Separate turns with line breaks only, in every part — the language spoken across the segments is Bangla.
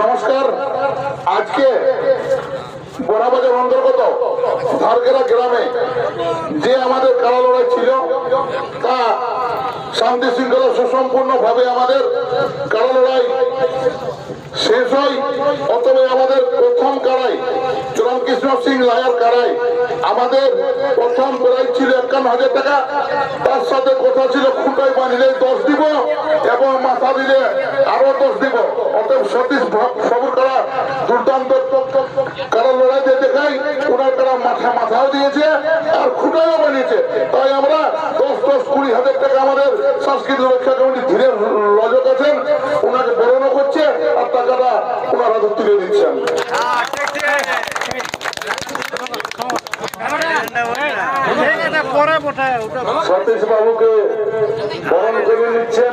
নমস্কার। আজকে বড়াবাজার অন্তর্গত ধারকেরা গ্রামে যে আমাদের কারা লড়াই ছিল, তা শান্তি শৃঙ্খলা সুসম্পূর্ণ ভাবে আমাদের কারা লড়াই শেষ হয়। অতবে আমাদের প্রথম কারাই চরণকৃষ্ণ সিং লায়ার কারাই। আমাদের প্রথম প্রাইজ একান্ন হাজার টাকা তার সাথে কথা ছিল খুঁটাই বাঁধলে দশ দিব এবং মাথা দিলে আরও দশ দিব। অতএব সতীশ সবর করা, দুর্দান্ত কারণ লড়াই দেখাই ওনার তারা মাথা, মাথাও দিয়েছে আর খুঁটাইও বানিয়েছে। তাই আমরা দশ দশ, কুড়ি হাজার টাকা আমাদের সাংস্কৃতিক রক্ষা কমিটি ধীরে রজক আছেন, ওনাকে বরণও করছে আর টাকাটা ওনার হাতে তুলে দিচ্ছেন সতীশ বাবুকে বরণ করে নিচ্ছেন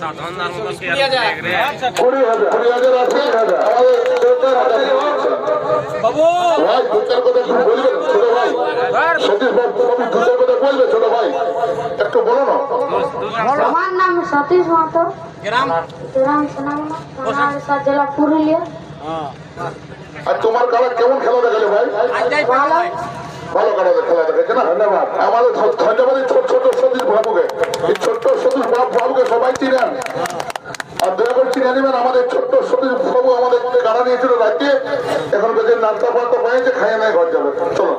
সাধারণ
বাবু ভাই দুটার কথা একটু বলবেন ছোট ভাই সতীশ বাবু বাবু দুটার কথা বলবে ছোট ভাই একটু বলো না
আমার নাম সতীশ মাহাতো গ্রাম সোনামনা। জেলা পুরুলিয়া
আর তোমার কারা কেমন খেলা দেখালে ভাই?
ভালো।
ভালো খেলা খেলা দেখেছে না? ধন্যবাদ। আমাদের ছোট ছোট সতীশ বাবুকে। এই ছোট্ট সতীশ বাবুকে সবাই চিনেন। আর দয়া করে চিনে নেবেন আমাদের ছোট্ট সতীশ বাবু আমাদের গাড়া নিয়েছিল রাজ্যে এখন বেঁচে নাস্তা ফাস্তা পাইছে খাইয়ে নাই ঘর যাবে। চলো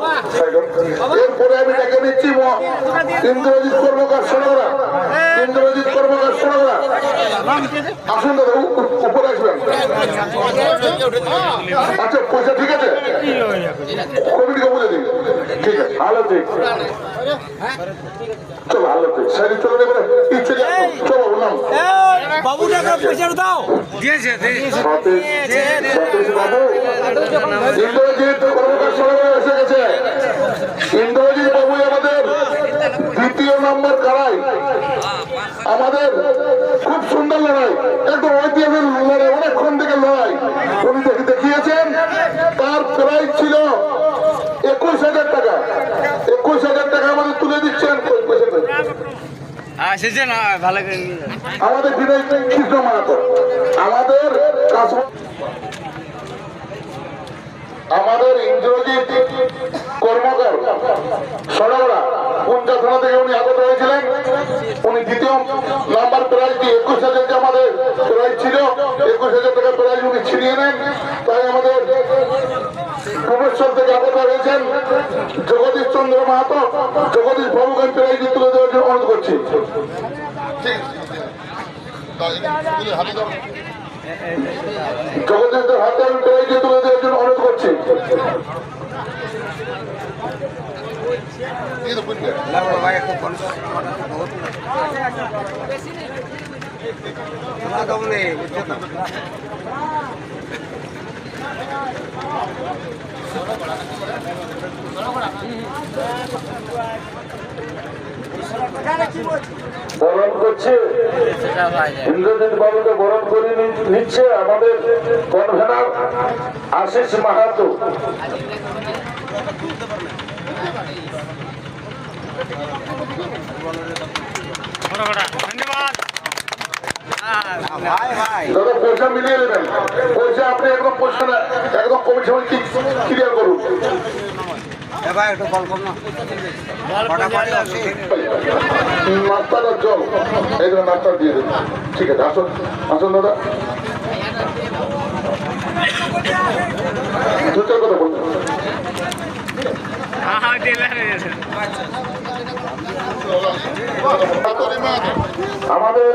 এরপরে আমি ডেকে নিচ্ছি ইন্দ্রজিৎ কর্মকার ইন্দ্রজিৎ সোনাগড়া আসুন দাদা উপরে আসবেন। আচ্ছা পয়সা ঠিক আছে? কমিটিকে বুঝে দিন ঠিক আছে ভালো ঠিক চলো ভালো ঠিক সাইড চলো এবারে ইচ্ছে চলো নাম।
বাবুটাকে পয়সা দাও।
দিয়েছে
সতীশ সতীশ বাবু ইন্দ্রজিৎ কর্মকার সভায় এসে গেছে। ইন্দ্রজিৎ বাবু আমাদের দ্বিতীয় নম্বর কারাই। আমাদের খুব সুন্দর লড়াই। একদম ঐতিহাসিক লড়াই অনেকক্ষণ থেকে লড়াই। উনি দেখি দেখিয়েছেন তার প্রাইজ ছিল একুশ হাজার টাকা। একুশ হাজার টাকা আমাদের তুলে দিচ্ছেন।
যাও।
আমাদের বিনয় কৃষ্ণ মাহাতো। আমাদের কাশ- আমাদের ইন্দ্রজিৎ কর্মকার সরবরা কুঞ্জা থানা থেকে উনি আগত হয়েছিলেন? উনি দ্বিতীয় নাম্বার প্রাইজ দিয়ে একুশ হাজার যে আমাদের প্রাইজ ছিল। একুশ হাজার টাকা প্রাইজ উনি ছিনিয়ে নেন। তাই আমাদের ভুবনেশ্বর থেকে আগত হয়েছেন জগদীশ চন্দ্র মাহাতো। জগদীশ বাবুকে আমি প্রাইজ তুলে দেওয়ার জন্য অনুরোধ করছি। জগদীশদের হাতে আমি তুলে দেওয়ার জন্য অনুরোধ করছি। বরণ করছে। ইন্দ্রজিৎ বাবুকে বরণ করে নিচ্ছে আমাদের কনভেনার আশিস মাহাতো।
ধন্যবাদ
দাদা পয়সা মিলিয়ে নেবেন। পয়সা আপনি একদম পয়সা একদম সমিতি ক্লিয়ার করুন।
এ ভাই একটু কল কর না। ফটাফট আসি।
জল এইগুলো নাস্তা দিয়ে দেবেন ঠিক আছে আসুন। আসুন দাদা। দুটার কথা বলুন
আমাদের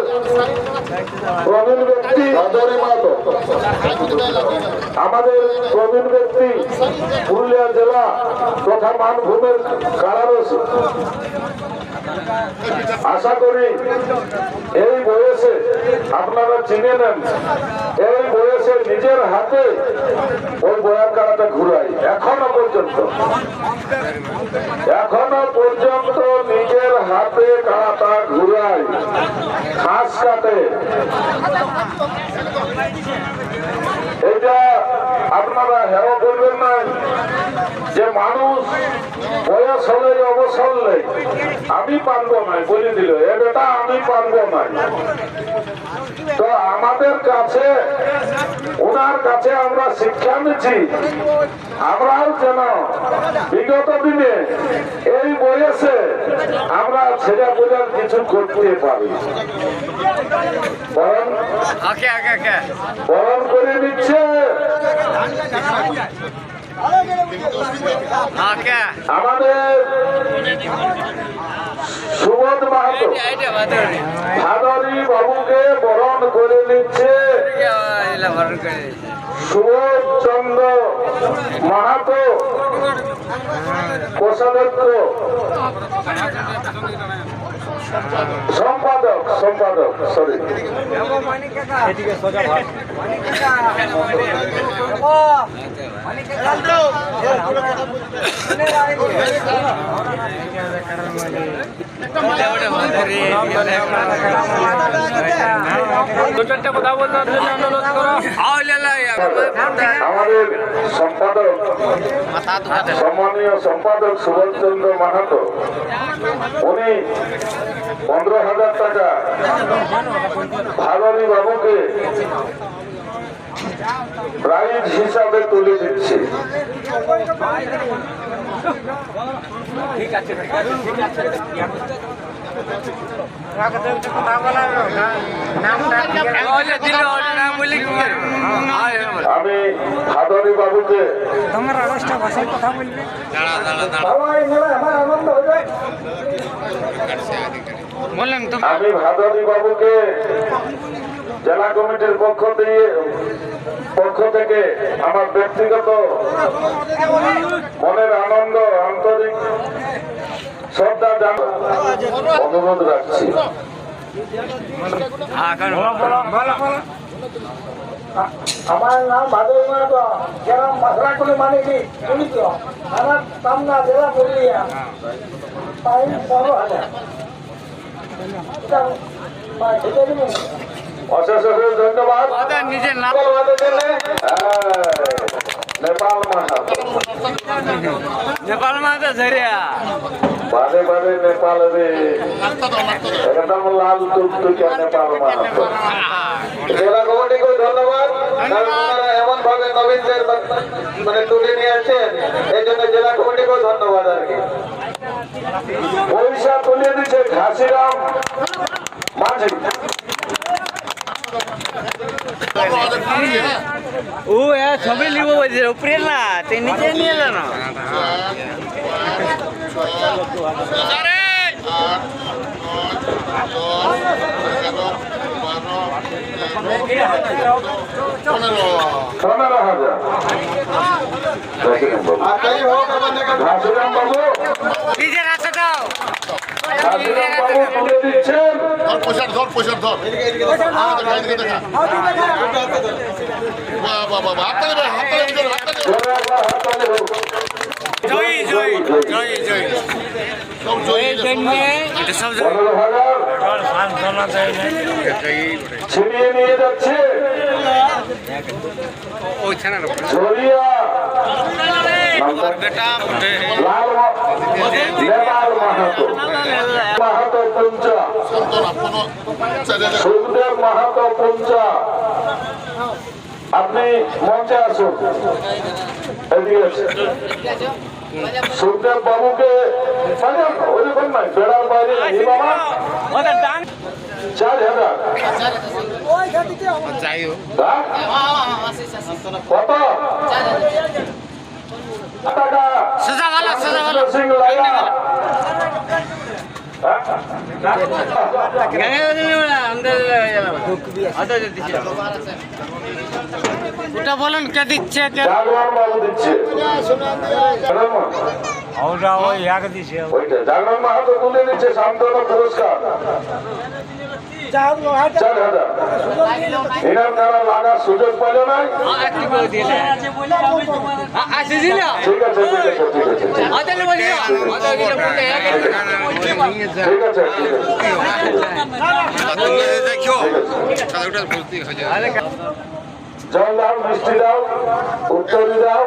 প্রবীণ ব্যক্তি পুরুলিয়া জেলা তথা মানভূমের কারারস। আশা করি এই বয়সে আপনারা চিনে নেন, এই বয়সে নিজের হাতে ওই বয়ার কারাটা ঘুরাই। এখনও পর্যন্ত এখনও পর্যন্ত নিজের হাতে কারাটা ঘুরাই। ঘাস কাটে। এটা আপনারা হেও করবেন না যে মানুষ বয়স হলে অবসর নেই আমি পারব না বলে দিল এ বেটা আমি পারব না তো আমাদের কাছে ওনার কাছে আমরা শিক্ষা নিচ্ছি আমরাও যেন বিগত দিনে এই বয়সে আমরা ছেলে বোঝার কিছু করতে পারি। বরং বরণ করে নিচ্ছে আমাদের সুবোধ মাহাতো। ভাদরী বাবুকে বরণ করে নিচ্ছে সুবোধ চন্দ্র মাহাতো। কোষাধ্যক্ষ। সম্পাদক সম্পাদক সরি
ওটা ওটা বাদরি দুটো কথা বলতে অনুরোধ করো আউলেলা
আমাদের সম্পাদক সম্মানীয় সম্পাদক সুভাষচন্দ্র মাহাতো উনি পনেরো হাজার টাকা ভাদরী বাবুকে প্রাইজ হিসাবে তুলে দিচ্ছে। আমি ভাদরী বাবুকে
দাঁড়া দাঁড়া দাঁড়া বললাম তো।
আমি ভাদরী বাবুকে জেলা কমিটির পক্ষ দিয়ে, পক্ষ থেকে আমার ব্যক্তিগত মনের আনন্দ, আন্তরিক শ্রদ্ধা অনুরোধ রাখছি।
আমার নাম ভাদুর গ্রাম মশলাকুলি মানিকি, পুলিশ। আমার সামনা জেলা পুরুলিয়া। টাইম পনেরো হাজার?
অশেষ অশেষ ধন্যবাদ
নিজের নাম।
নেপাল মাহাতো হ্যাঁ, নেপাল
নেপাল মাঝে ঝরিয়া
নেপাল রে। একদম লাল টুকটুকিয়া নেপাল মাহাতো জেলা কমিটিকে ধন্যবাদ। এমন ভাবে নবীনদের মানে তুলে নিয়ে আসছেন এই জন্য জেলা কমিটিকেও ধন্যবাদ আর কি। পয়সা তুলে দিচ্ছে ঘাসিরাম মাঝি।
ও এ ছবি লিব বলছে উপরে না তুই নিচে নিয়ে এলো না।
পনেরো হাজার। বাবু।
নিজের হাতে দাও।
হোক।
জয়ী জয়ী জয়ী জয়ী।
ছিনিয়ে নিয়ে যাচ্ছে।
ওইখানে
ঝরিয়া
বেটা
মাহাতো পঞ্চা সুখদেব মাহাতো পঞ্চা আপনি মঞ্চে আসুন। সুখদেব বাবুকে ওরকম নাই বেড়ার বাইরে বাবা চার হাজার? কত
ওটা বলেন কে দিচ্ছে
দিচ্ছে?
ওটা ওই এক দিছে।
ওইটা। জাগরণ মাহাতো তুলে নিচ্ছে সান্ত্বনা পুরস্কার। চার হাজার এনার দ্বারা লাগার সুযোগ
আসে দিল
ঠিক আছে জল দাও মিষ্টি দাও উত্তরি দাও।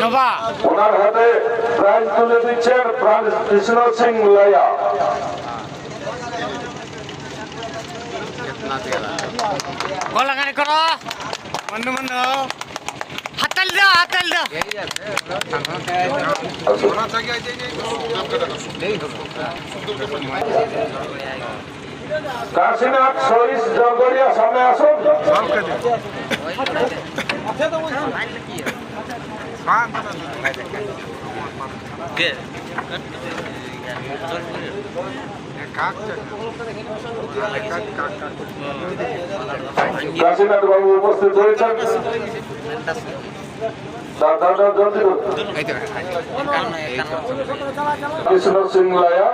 জবা।
ওনার হাতে প্রাইজ তুলে দিচ্ছেন প্রাণ কৃষ্ণ সিং লাইয়া।
গলাগানি করো। বন্ধু বন্ধু হাতাল দাও হাতাল দাও।
কাশীনাথ সরিষ জগড়িয়া সামনে আসুন। কাশীনাথ বাবু উপস্থিত হয়েছেন দাদা জলদি করুন। কৃষ্ণ সিং লায়া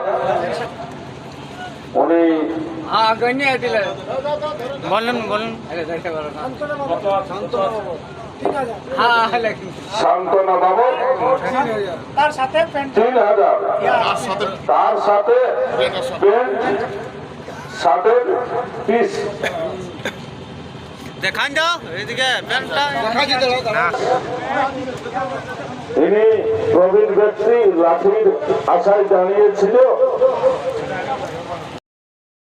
উনি
বলুন বলুন। হ্যাঁ
সান্ত্বনা বাবু।
তার সাথে প্যান্ট।
তিন হাজার।
তার সাথে।
তার সাথে পেন্ট শার্টের পিস।
দেখান যাও এদিকে
ইনি প্রবীণ ব্যক্তি লাঠির আশায় দাঁড়িয়েছিল